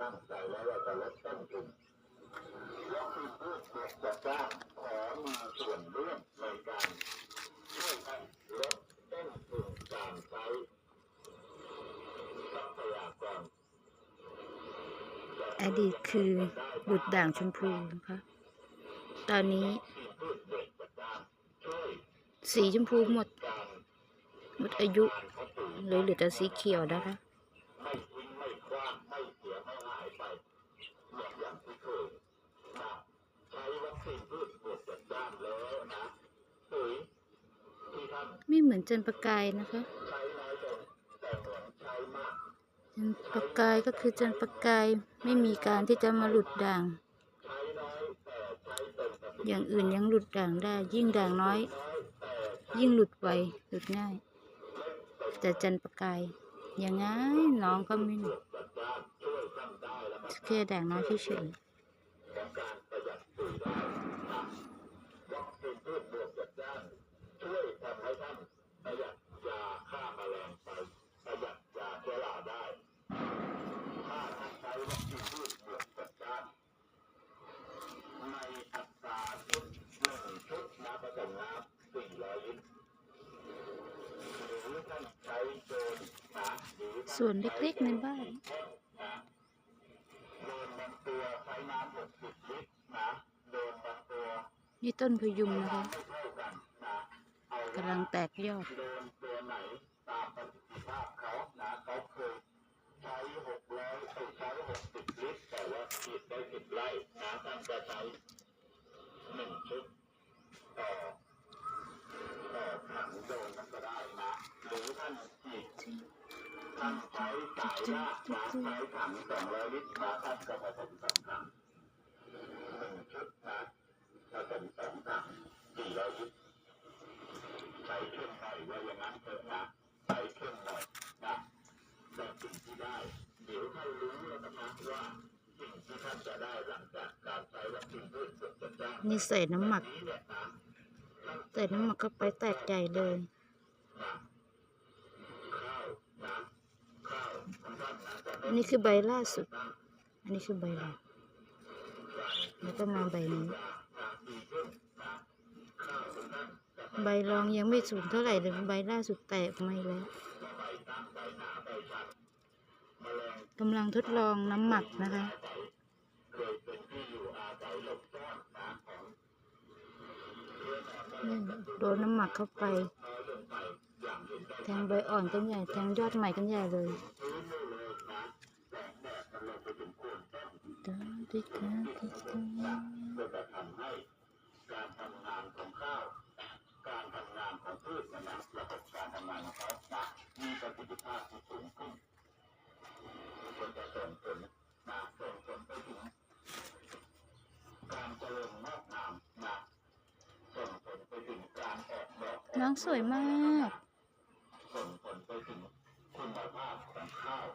ตั้งใจแล้วว่าจะลดต้นทุนวัคซีนพืชเม็ดจะสร้างขอมีส่วนร่วมในการช่วยกันลดต้นทุนการใช้ทรัพยากรอดีตคือบุตรด่างชมพูนะคะ ตอนนี้ สีชมพูหมด หมดอายุเลูกเหลือเหลือแต่สีเขียวนะคะ ไม่ทิ้งไม่คว้างไม่เสียไม่หายไปเหมือนอย่างที่เคยนะใช้วัคซีนพืชบวกจัดจ้านแล้วนะปุ๋ยที่ท่าน ไม่เหมือนจันประกายนะคะจันประกายก็คือจันประกายไม่มีการที่จะมาหลุดด่าง อย่างอื่นยังหลุดด่างได้ ยิ่งด่างน้อย ยิ่งหลุดไวหลุดง่าย แต่จันประกายยังไงน้องก็ไม่หลุดจัดจ้านแค่ด่างน้อยเฉยองการประหยัดปุ๋ยได้นะวัคซีนพืชบวกจัดจ้านช่วยทำให้ท่านประหยัดยาฆ่าแมลงไปประหยัดยาเชื้อราได้ ถ้า ท่านใช้วัคซีนพืชบวกจัดจ้านในอัตราชุดหนึ่งชุดน้ำผสมน้ำสี่ร้อยลิตรหรือท่านใช้โดนนะหรือส่วนเล็กๆในบ้านโดนบางตัวใช้น้ำหกสิบลิตรนะโดนบางตัวนี่ต้นพยุงนะคะไม่เท่ากันนะกำลังแตกยอดโดนตัวไหน ใช้สายลากนะใช้ถังสองร้อยลิตรนะท่านก็ผสมสองถังหนึ่งชุดนะผสมสองถังสี่ร้อยลิตรใช้เข้มหน่อยว่าอย่างนั้นเถอะนะใช้เข้มหน่อยนะแต่สิ่งที่ได้เดี๋ยวท่านรู้แล้วนะว่าสิ่งที่ท่านจะได้หลังจากการใช้วัคซีนพืชสุดจะจ้างนี่ใส่น้ำหมัก ใส่น้ำหมักเข้าไปแตกใหญ่เลย นะข้าวนะข้าวของท่านนะจะ อันนี้คือใบล่าสุด อันนี้คือใบหลักแล้วก็มาใบนี้ ใบรองยังไม่สูงเท่าไหร่เลยใบล่าสุดแตกไม่แล้วกำลังทดลองน้ำหมักนะคะโดนน้ำหมักเข้าไป แทงใบอ่อนกันใหญ่ แทงยอดใหม่กันใหญ่เลย ด้วยกันที่ทำงานการทำงานของข้าว การทำงานของพืชนะระบบการทำงานของเขาจะมีประสิทธิภาพที่สูงขึ้นควรจะส่งผลนะส่งผลไปถึงการเจริญงอกงามนะส่งผลไปถึงการออกดอกน้องสวยมาก ส่งผลไปถึงคุณภาพของข้าว